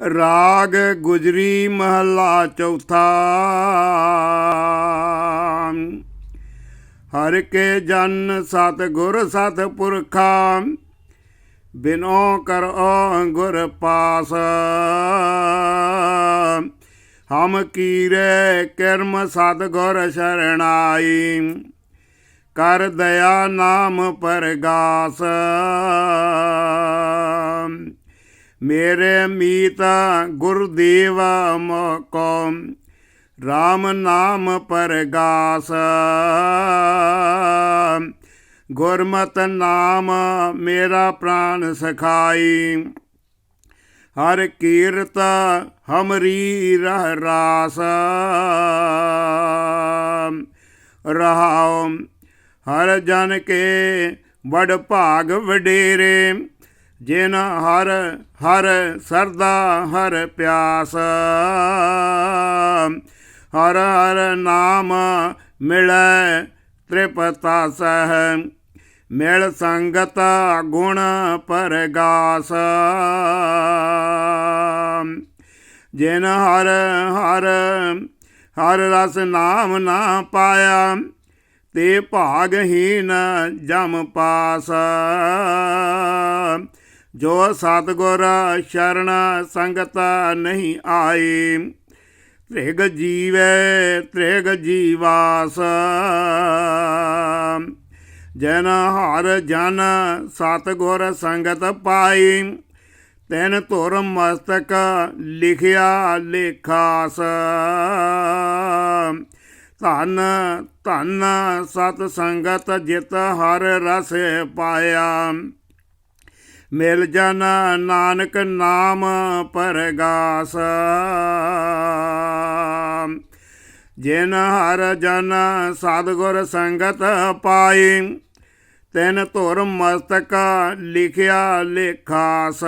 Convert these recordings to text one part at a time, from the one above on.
ਰਾਗ ਗੁਜਰੀ ਮਹਲਾ ਚੌਥਾ। ਹਰ ਕੇ ਜਨ ਸਤ ਗੁਰ ਸਤ ਪੁਰਖਾ, ਬਿਨੋ ਕਰੋ ਗੁਰ ਪਾਸ। ਹਮ ਕੀਰੇ ਕਰਮ ਸਤ ਗੁਰ ਸ਼ਰਣਾਈ, ਕਰ ਦਇਆ ਨਾਮ ਪਰਗਾਸ। ਮੇਰੇ ਮੀਤ ਗੁਰਦੇਵ ਮੋਕੋ RAM ਨਾਮ ਪਰਗਾਸ। ਗੁਰਮਤ ਨਾਮ ਮੇਰਾ ਪ੍ਰਾਨ ਸਖਾਈ। ਹਰ ਕੀਰਤ ਹਮਰੀ ਰਹਿ ਰਾਸ। ਰਹਾਉ, ਹਰ ਜਨ ਕੇ ਵਡ ਭਾਗ ਵਡੇਰੇ। ਜਿਨ ਹਰ ਹਰ ਸਰਦਾ, ਹਰ ਪਿਆਸ। ਹਰ ਹਰ ਨਾਮ ਮਿਲੈ, ਤ੍ਰਿਪਤਾ ਸਹਿ। ਮਿਲ ਸੰਗਤ ਗੁਣ ਪਰਗਾਸ। ਜਿਨ ਹਰ ਹਰ ਹਰ ਰਸ ਨਾਮ ਨਾ ਪਾਇਆ, ਤੇ ਭਾਗਹੀਨ ਜਮ ਪਾਸ। ਜੋ ਸਤਗੁਰ ਸ਼ਰਨ ਸੰਗਤ ਨਹੀਂ ਆਈ ਤ੍ਰਿਗ ਜੀਵੈ, ਤ੍ਰਿਗ ਜੀਵਾਸ। ਜਨ ਹਰ ਜਨ ਸਤਗੁਰ ਸੰਗਤ ਪਾਈ ਤੈਨ ਧੁਰ ਮਸਤਕ ਲਿਖਿਆ ਲੇਖਾਸ। ਧਨ ਧਨ ਸਤ ਸੰਗਤ ਜਿਤ ਹਰ ਰਸ ਪਾਇਆ ਮਿਲ ਜਨ ਨਾਨਕ ਨਾਮ ਪਰਗਾਸ। ਜਿਨ ਹਰ ਜਨ ਸਤਗੁਰ ਸੰਗਤ ਪਾਈ, ਤੈਨ ਧੁਰ ਮਸਤਕ ਲਿਖਿਆ ਲੇਖਾਸ।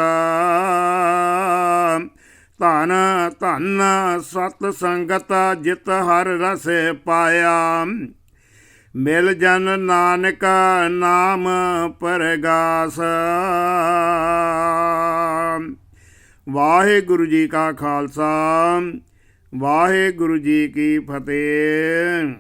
ਧਨ ਧਨ ਸਤ ਸੰਗਤ ਜਿਤ ਹਰ ਰਸ ਪਾਇਆ। ਮਿਲ ਜਨ ਨਾਨਕ ਨਾਮ ਪਰਗਾਸ। ਵਾਹਿਗੁਰੂ ਜੀ ਕਾ ਖਾਲਸਾ ਵਾਹਿਗੁਰੂ ਜੀ ਕੀ ਫਤਿਹ।